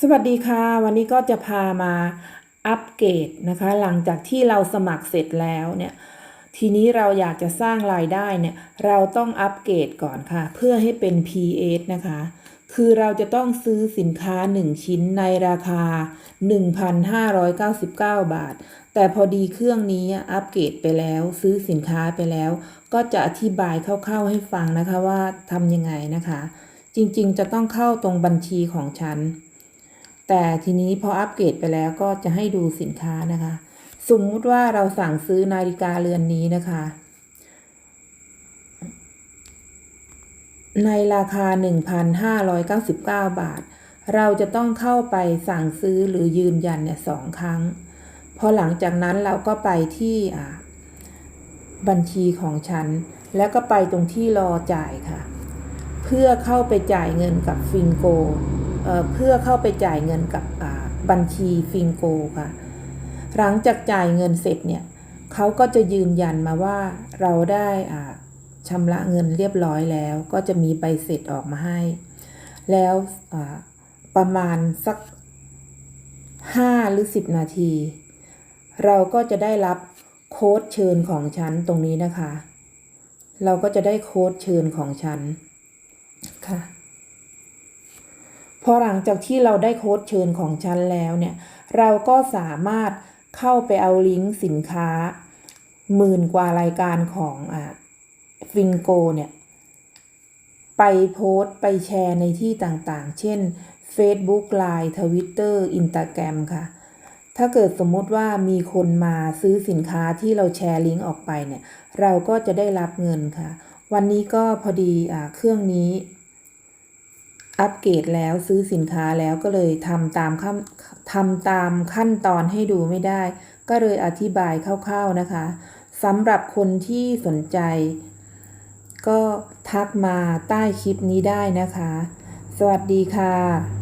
สวัสดีค่ะ วันนี้ก็จะพามาอัปเกรดนะคะ หลังจากที่เราสมัครเสร็จแล้วเนี่ยทีนี้เราอยากจะสร้างรายได้เนี่ยเราต้องอัปเกรดก่อนค่ะ เพื่อให้เป็น PS นะคะ คือเราจะต้องซื้อสินค้า 1 ชิ้นในราคา 1,599 บาท แต่พอดีเครื่องนี้อัปเกรดไปแล้ว ซื้อสินค้าไปแล้ว ก็จะอธิบายคร่าวๆให้ฟังนะคะว่าทำยังไงนะคะ จริงๆ จะต้องเข้าตรงบัญชีของฉัน แต่ทีนี้พออัปเกรดไปแล้วก็จะให้ดูสินค้านะคะ สมมุติว่าเราสั่งซื้อนาฬิกาเรือนนี้นะคะ ในราคา 1,599 บาท เราจะต้องเข้าไปสั่งซื้อหรือยืนยันเนี่ยสองครั้ง พอหลังจากนั้นเราก็ไปที่บัญชีของฉัน แล้วก็ไปตรงที่รอจ่ายค่ะ เพื่อเข้าไปจ่ายเงินกับฟิงโก เพื่อเข้าไปจ่ายเงินกับบัญชีฟิงโกค่ะ หลังจากจ่ายเงินเสร็จเนี่ยเขาก็จะยืนยันมาว่าเราได้ชำระเงินเรียบร้อยแล้ว ก็จะมีใบเสร็จออกมาให้ แล้วประมาณสัก 5 หรือ 10 นาที เราก็จะได้รับโค้ดเชิญของฉันตรงนี้นะคะ เราก็จะได้โค้ดเชิญของฉันค่ะ พอหลังจากที่เราได้โค้ดเชิญของฉันแล้วเนี่ย เราก็สามารถเข้าไปเอาลิงก์สินค้าหมื่นกว่ารายการของอ่าฟิงโกเนี่ย ไปโพสต์ไปแชร์ในที่ต่างๆ เช่น Facebook Line Twitter Instagram ค่ะ ถ้าเกิดสมมติว่ามีคนมาซื้อสินค้าที่เราแชร์ลิงก์ออกไปเนี่ย เราก็จะได้รับเงินค่ะ วันนี้ก็พอดีอเครื่องนี้ อัปเกรดแล้วซื้อสินค้าแล้วก็เลยทำตามขั้นทำตามขั้นตอนให้ดูไม่ได้ ก็เลยอธิบายคร่าวๆนะคะสำหรับคนที่สนใจ ก็ทักมาใต้คลิปนี้ได้นะคะ สวัสดีค่ะ